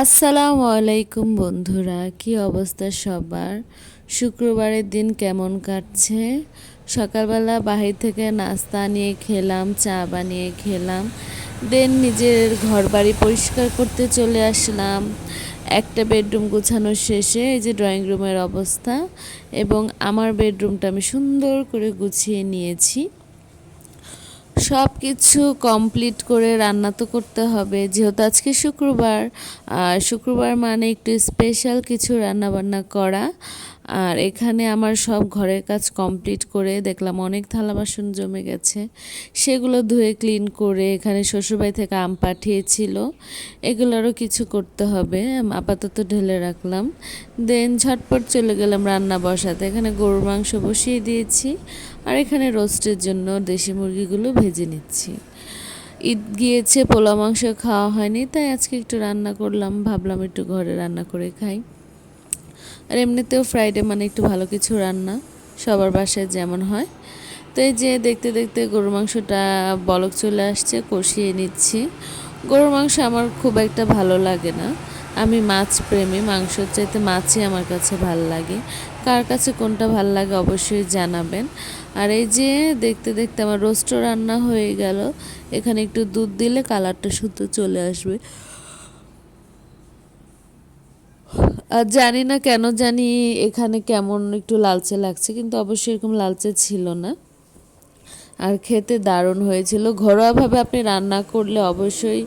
আসসালামু আলাইকুম বন্ধুরা, কি অবস্থা সবার? শুক্রবারের দিন কেমন কাটছে? সকালবেলা বাহির থেকে নাস্তা নিয়ে খেলাম, চা বানিয়ে খেলাম, দেন নিজের ঘর বাড়ি পরিষ্কার করতে চলে আসলাম। একটা বেডরুম গোছানোর শেষে এই যে ড্রয়িং রুমের অবস্থা এবং আমার বেডরুমটা আমি সুন্দর করে গুছিয়ে নিয়েছি। সব কিছু কমপ্লিট করে রান্না তো করতে হবে। যেহেতু আজকে শুক্রবার, আর শুক্রবার মানে একটু স্পেশাল কিছু রান্না বান্না করা। আর এখানে আমার সব ঘরের কাজ কমপ্লিট করে দেখলাম অনেক থালা বাসন জমে গেছে। সেগুলো ধুয়ে ক্লিন করে এখানে শ্বশুরবাড়ি থেকে আম পাঠিয়েছিল। এগুলোরও কিছু করতে হবে আপাতত ঢেলে রাখলাম। দেন ঝটপট চলে গেলাম রান্না বসাতে। এখানে গরুর মাংস বসিয়ে দিয়েছি আর এখানে রোস্টের জন্য দেশি মুরগিগুলো ভেজে নিচ্ছি। ঈদ গিয়েছে পোলা মাংস খাওয়া হয়নি, তাই আজকে একটু রান্না করলাম, ভাবলাম একটু ঘরে রান্না করে খাই। আর এমনিতেও ফ্রাইডে মানে একটু ভালো কিছু রান্না, সবার বাসায় যেমন হয়। তো এই যে দেখতে দেখতে গরুর মাংসটা বলক চলে আসছে, কষিয়ে নিচ্ছি। গরুর মাংস আমার খুব একটা ভালো লাগে না। আমি মাছ প্রেমী, মাংসর চাইতে মাছই আমার কাছে ভালো লাগে। কার কাছে কোনটা ভালো লাগে অবশ্যই জানাবেন। আর এই যে দেখতে দেখতে আমার রোস্ট রান্না হয়ে গেল। এখানে একটু দুধ দিলে কালারটা শুধু চলে আসবে আর জানি না কেন জানি এখানে কেমন একটু লালচে লাগছে, কিন্তু অবশ্যই এরকম লালচে ছিল না। আর খেতে দারুণ হয়েছিল। ঘরোয়াভাবে আপনি রান্না করলে অবশ্যই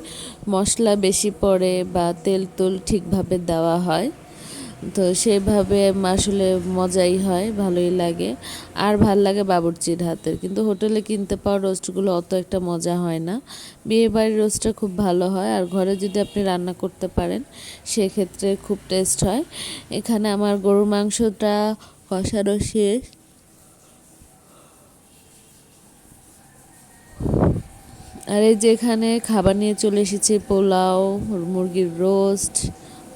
মশলা বেশি পড়ে বা তেল তুল ঠিকভাবে দেওয়া হয়। তো সেভাবে আসলে মজাই হয়, ভালোই লাগে। আর ভালো লাগে বাবুর্চির হাতের। কিন্তু হোটেলে কিনতে পাওয়া রোস্টগুলো অত একটা মজা হয় না। বিয়ে বাড়ির রোস্টটা খুব ভালো হয়। আর ঘরে যদি আপনি রান্না করতে পারেন, সেক্ষেত্রে খুব টেস্ট হয়। এখানে আমার গরুর মাংসটা কষানো শেষ। আর এই যে এখানে খাবার নিয়ে চলে এসেছে পোলাও, মুরগির রোস্ট।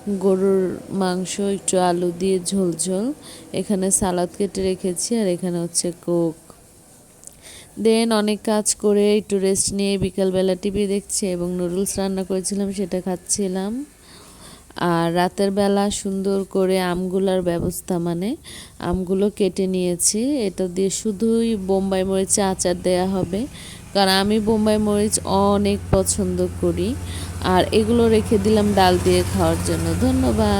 গরুর মাংস, একটু আলু দিয়ে ঝোল ঝোল। এখানে সালাদ কেটে রেখেছি আর এখানে হচ্ছে কোক। দেন অনেক কাজ করে একটু রেস্ট নিয়ে বিকালবেলা টিভি দেখছি এবং নুডলস রান্না করেছিলাম, সেটা খাচ্ছিলাম। আর রাতের বেলা সুন্দর করে আমগুলার ব্যবস্থা মানে আমগুলো কেটে নিয়েছি। এটা দিয়ে শুধুই বোম্বাই মরিচে আচার দেয়া হবে। কারণ আমি বোম্বাই মরিচ অনেক পছন্দ করি। আর এগুলো রেখে দিলাম ডাল দিয়ে খাওয়ার জন্য। ধন্যবাদ।